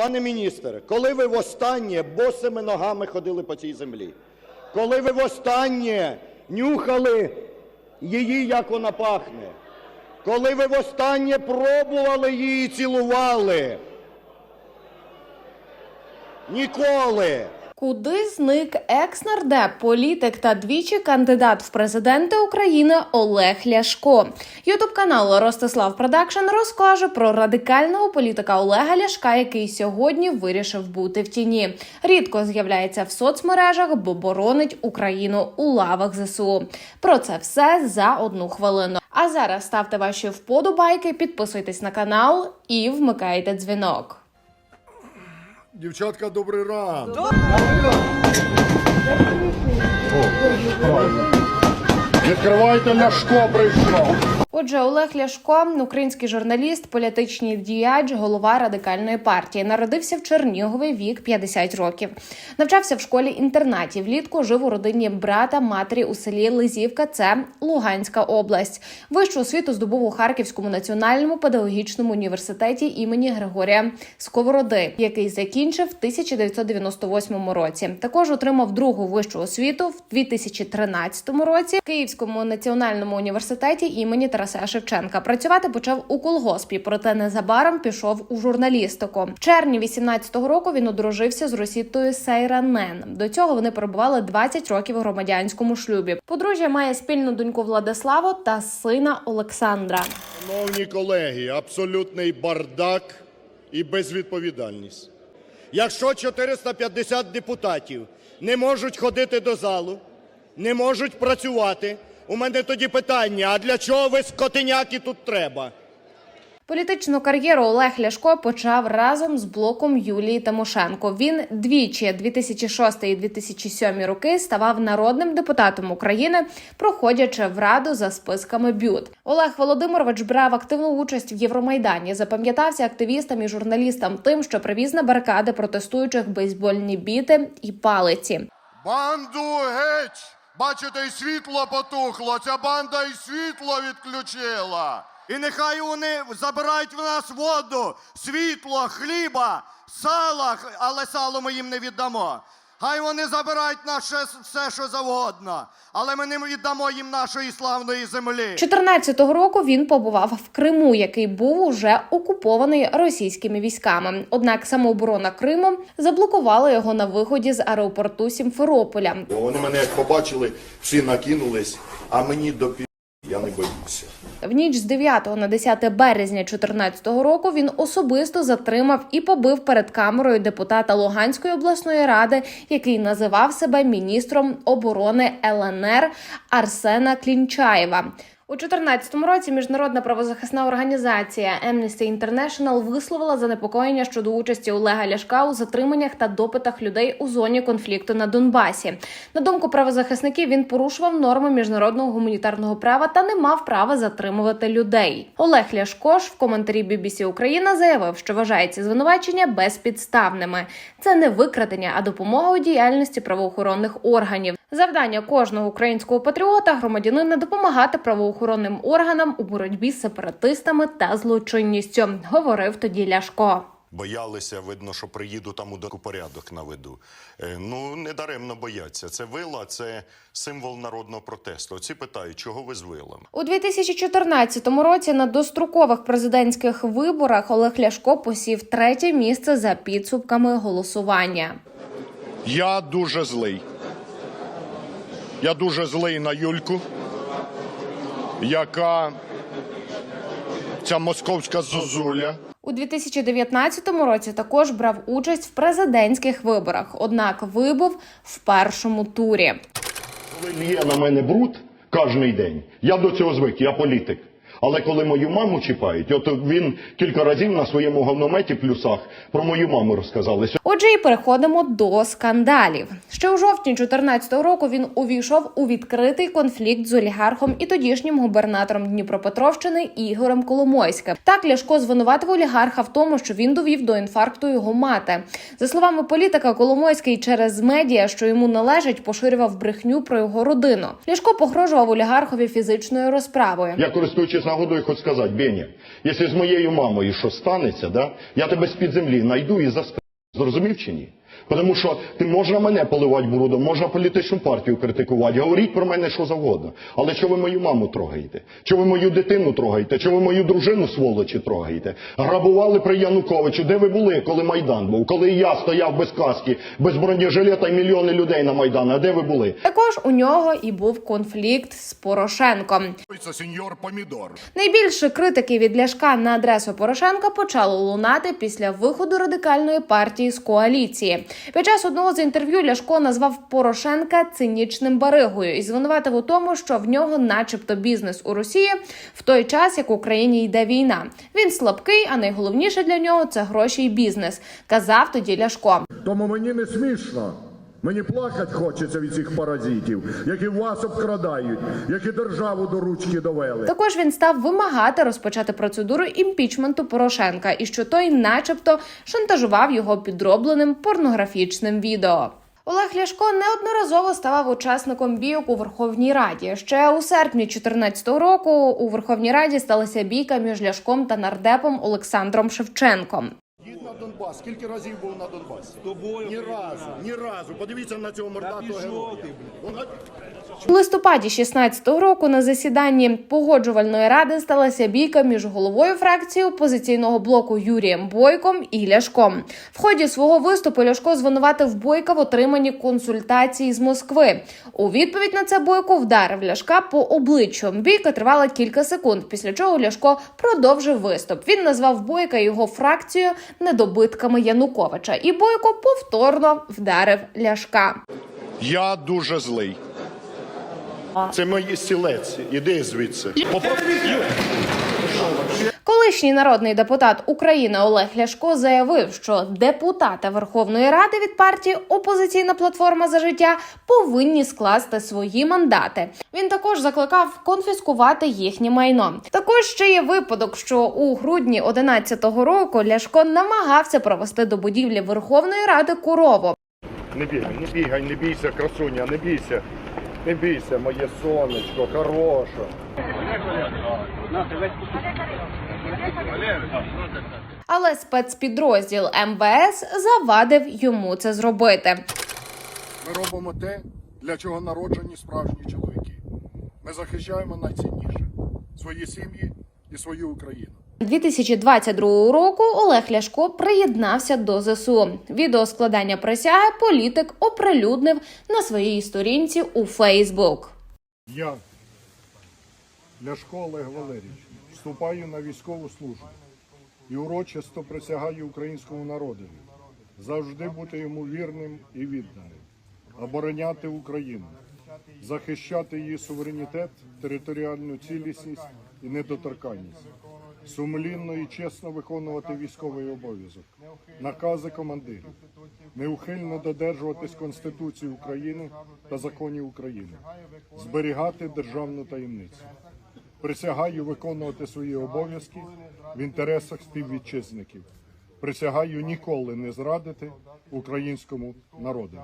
Пане міністре, коли ви востаннє босими ногами ходили по цій землі? Коли ви востаннє нюхали її, як вона пахне? Коли ви востаннє пробували її і цілували? Ніколи! Куди зник екс-нардеп, політик та двічі кандидат в президенти України Олег Ляшко? Ютуб канал Ростислав Продакшн розкаже про радикального політика Олега Ляшка, який сьогодні вирішив бути в тіні. Рідко з'являється в соцмережах, бо боронить Україну у лавах ЗСУ. Про це все за одну хвилину. А зараз ставте ваші вподобайки, підписуйтесь на канал і вмикайте дзвінок. Дівчатка, добрий ранок. Відкривайте Ляшко прийшов. Отже, Олег Ляшко, український журналіст, політичний діяч, голова радикальної партії, народився в Чернігові вік 50 років. Навчався в школі інтернаті. Влітку жив у родині брата матері у селі Лизівка. Це Луганська область. Вищу освіту здобув у Харківському національному педагогічному університеті імені Григорія Сковороди, який закінчив в 1998 році. Також отримав другу вищу освіту в 2013 році в Київському національному університеті імені Тараса Шевченка. Працювати почав у колгоспі, проте незабаром пішов у журналістику. В червні 18-го року він одружився з росітою Сайранен. До цього вони перебували 20 років у громадянському шлюбі. Подружжя має спільну доньку Владиславу та сина Олександра. Шановні колеги, абсолютний бардак і безвідповідальність. Якщо 450 депутатів не можуть ходити до залу, не можуть працювати, у мене тоді питання: а для чого ви скотиняки тут треба? Політичну кар'єру Олег Ляшко почав разом з блоком Юлії Тимошенко. Він двічі 2006 і 2007 роки ставав народним депутатом України, проходячи в раду за списками БЮТ. Олег Володимирович брав активну участь в Євромайдані. Запам'ятався активістам і журналістам тим, що привіз на барикади протестуючих бейсбольні біти і палиці. Банду геть! Бачите, і світло потухло. Ця банда і світло відключила. І нехай вони забирають в нас воду, світло, хліба, сала, але сало ми їм не віддамо. Хай вони забирають наше все, що завгодно, але ми не віддамо їм нашої славної землі. 14-го року він побував в Криму, який був уже окупований російськими військами. Однак самооборона Криму заблокувала його на виході з аеропорту Сімферополя. Вони мене як побачили, всі накинулись, а мені до пі... я не боюся. В ніч з 9 на 10 березня 2014 року він особисто затримав і побив перед камерою депутата Луганської обласної ради, який називав себе міністром оборони ЛНР Арсена Клінчаєва. У 2014 році міжнародна правозахисна організація Amnesty International висловила занепокоєння щодо участі Олега Ляшка у затриманнях та допитах людей у зоні конфлікту на Донбасі. На думку правозахисників, він порушував норми міжнародного гуманітарного права та не мав права затримувати людей. Олег Ляшко ж в коментарі BBC Україна заявив, що вважає ці звинувачення безпідставними. Це не викрадення, а допомога у діяльності правоохоронних органів. Завдання кожного українського патріота громадянина допомагати правоохоронним органам у боротьбі з сепаратистами та злочинністю, говорив тоді Ляшко. Боялися, видно, що приїду там у порядок наведу. Е, Ну, не даремно бояться. Це вила, це символ народного протесту. Оці питають, чого ви з вилами? У 2014 році на дострокових президентських виборах Олег Ляшко посів третє місце за підсумками голосування. Я дуже злий. Я дуже злий на Юльку, яка ця московська зозуля. У 2019 році також брав участь в президентських виборах, однак вибув в першому турі. Коли лє на мене бруд кожен день, я до цього звик, я політик. Але коли мою маму чіпають, от він кілька разів на своєму говнометі плюсах про мою маму розказали. Отже, і переходимо до скандалів. Ще у жовтні 2014 року він увійшов у відкритий конфлікт з олігархом і тодішнім губернатором Дніпропетровщини Ігорем Коломойським. Так Ляшко звинуватив олігарха в тому, що він довів до інфаркту його мати. За словами політика, Коломойський через медіа, що йому належить, поширював брехню про його родину. Ляшко погрожував олігархові фізичною розправою. Я користуючись нагодою хоч сказати, Беня, якщо з моєю мамою щось станеться, да, я тебе з-під землі найду і застрелю. Зрозумів чи ні? Тому що ти можна мене поливати брудом, можна політичну партію критикувати, говоріть про мене що завгодно. Але що ви мою маму трогаєте? Що ви мою дитину трогаєте? Що ви мою дружину сволочі трогаєте? Грабували при Януковичу. Де ви були, коли Майдан був? Коли я стояв без каски, без бронежилета і мільйони людей на Майдані? А де ви були? Також у нього і був конфлікт з Порошенком. Це сеньор помідор. Найбільше критики від Ляшка на адресу Порошенка почали лунати після виходу радикальної партії з коаліції. Під час одного з інтерв'ю Ляшко назвав Порошенка цинічним баригою і звинуватив у тому, що в нього, начебто, бізнес у Росії в той час, як в Україні йде війна. Він слабкий, а найголовніше для нього це гроші і бізнес. Казав тоді Ляшко. Тому мені не смішно. Мені плакати хочеться від цих паразитів, які вас обкрадають, які державу до ручки довели. Також він став вимагати розпочати процедуру імпічменту Порошенка, і що той, начебто, шантажував його підробленим порнографічним відео. Олег Ляшко неодноразово ставав учасником бійок у Верховній Раді. Ще у серпні 2014 року у Верховній Раді сталася бійка між Ляшком та нардепом Олександром Шевченком. Донбас. Скільки разів був на Донбасі? Тобою. Ні разу, ні разу. Подивіться на цього мордатого героя. У листопаді 16-го року на засіданні погоджувальної ради сталася бійка між головою фракції опозиційного блоку Юрієм Бойком і Ляшком. В ході свого виступу Ляшко звинуватив Бойка в отриманні консультацій з Москви. У відповідь на це Бойко вдарив Ляшка по обличчю. Бійка тривала кілька секунд, після чого Ляшко продовжив виступ. Він назвав Бойка і його фракцію недобитками Януковича. І Бойко повторно вдарив Ляшка. Я дуже злий. Це мої стілець. Іди звідси. Колишній народний депутат України Олег Ляшко заявив, що депутати Верховної Ради від партії Опозиційна платформа за життя повинні скласти свої мандати. Він також закликав конфіскувати їхнє майно. Також ще є випадок, що у грудні 11-го року Ляшко намагався провести до будівлі Верховної Ради корову. Не бігай, не бігай, не бійся, красуня, не бійся. Не бійся, моє сонечко, хороше. Але спецпідрозділ МВС завадив йому це зробити. Ми робимо те, для чого народжені справжні чоловіки. Ми захищаємо найцінніше свої сім'ї і свою Україну. 2022 року Олег Ляшко приєднався до ЗСУ. Відео складання присяги політик оприлюднив на своїй сторінці у Фейсбук. Я, Ляшко Олег Валерійович, вступаю на військову службу і урочисто присягаю українському народові завжди бути йому вірним і відданим, обороняти Україну, захищати її суверенітет, територіальну цілісність і недоторканність, сумлінно і чесно виконувати військовий обов'язок, накази командирів, неухильно додержуватись Конституції України та законів України, зберігати державну таємницю. Присягаю виконувати свої обов'язки в інтересах співвітчизників. Присягаю ніколи не зрадити українському народу.